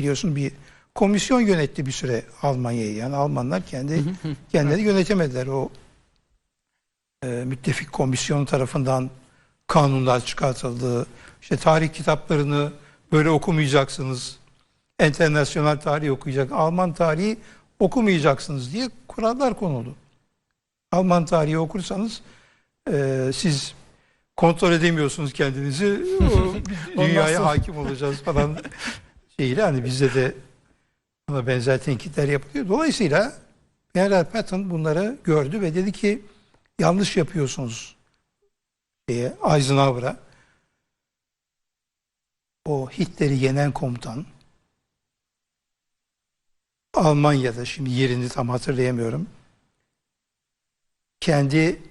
biliyorsun bir komisyon yönetti bir süre Almanya'yı. Yani Almanlar kendi kendileri yönetemediler. O e, müttefik komisyon tarafından kanunlar çıkartıldı. İşte tarih kitaplarını böyle okumayacaksınız. Enternasyonel tarih okuyacak. Alman tarihi okumayacaksınız diye kurallar konuldu. Alman tarihi okursanız e, siz kontrol edemiyorsunuz kendinizi. Dünyaya hakim olacağız falan şeyle hani bizde de buna benzer tenkitler yapılıyor. Dolayısıyla General Patton bunları gördü ve dedi ki yanlış yapıyorsunuz diye Eisenhower'a o Hitler'i yenen komutan Almanya'da şimdi yerini tam hatırlayamıyorum. Kendi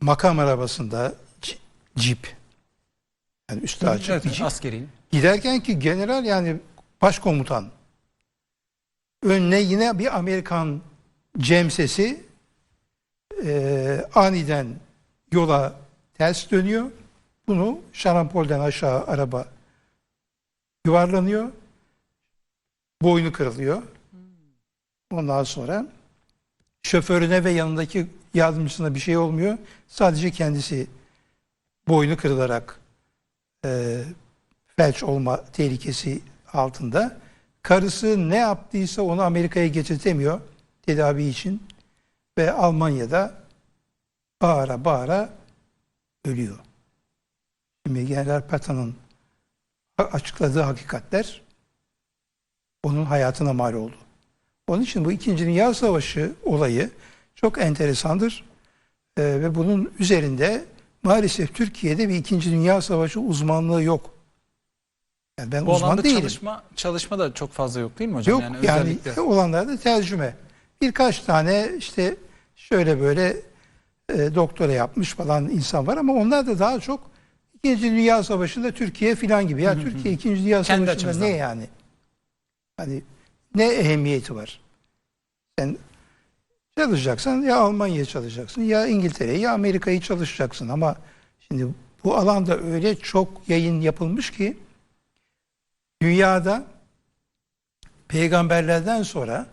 makam arabasında cip yani üstü açık bir cip. askeri. Giderken ki general yani başkomutan önüne yine bir Amerikan cem sesi eee, aniden yola ters dönüyor. Bunu şarampolden aşağı araba yuvarlanıyor. Boynu kırılıyor. Ondan sonra şoförüne ve yanındaki yardımcısına bir şey olmuyor. Sadece kendisi boynu kırılarak eee felç olma tehlikesi altında. Karısı ne yaptıysa onu Amerika'ya getirtemiyor tedavi için ve Almanya'da bağıra bağıra ölüyor. Şimdi General Patton'un açıkladığı hakikatler onun hayatına mal oldu. Onun için bu İkinci Dünya Savaşı olayı çok enteresandır. Ee, ve bunun üzerinde maalesef Türkiye'de bir İkinci Dünya Savaşı uzmanlığı yok. Yani ben Bu uzman değilim. çalışma çalışma da çok fazla yok değil mi hocam? Yok yani, yani, özellikle. olanlarda tercüme. Birkaç tane işte şöyle böyle e, doktora yapmış falan insan var ama onlar da daha çok İkinci Dünya Savaşı'nda Türkiye filan gibi. Ya Türkiye İkinci Dünya Kendi Savaşı'nda açımızdan. ne yani? Hani ne ehemmiyeti var? Sen çalışacaksan ya Almanya'ya çalışacaksın ya İngiltere'yi ya Amerika'yı çalışacaksın ama şimdi bu alanda öyle çok yayın yapılmış ki dünyada peygamberlerden sonra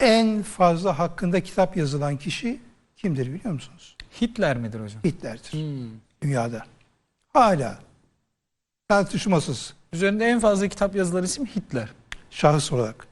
en fazla hakkında kitap yazılan kişi kimdir biliyor musunuz? Hitler midir hocam? Hitler'dir Hmm. dünyada. Hala tartışmasız Üzerinde en fazla kitap yazılan isim Hitler. şahıs olarak.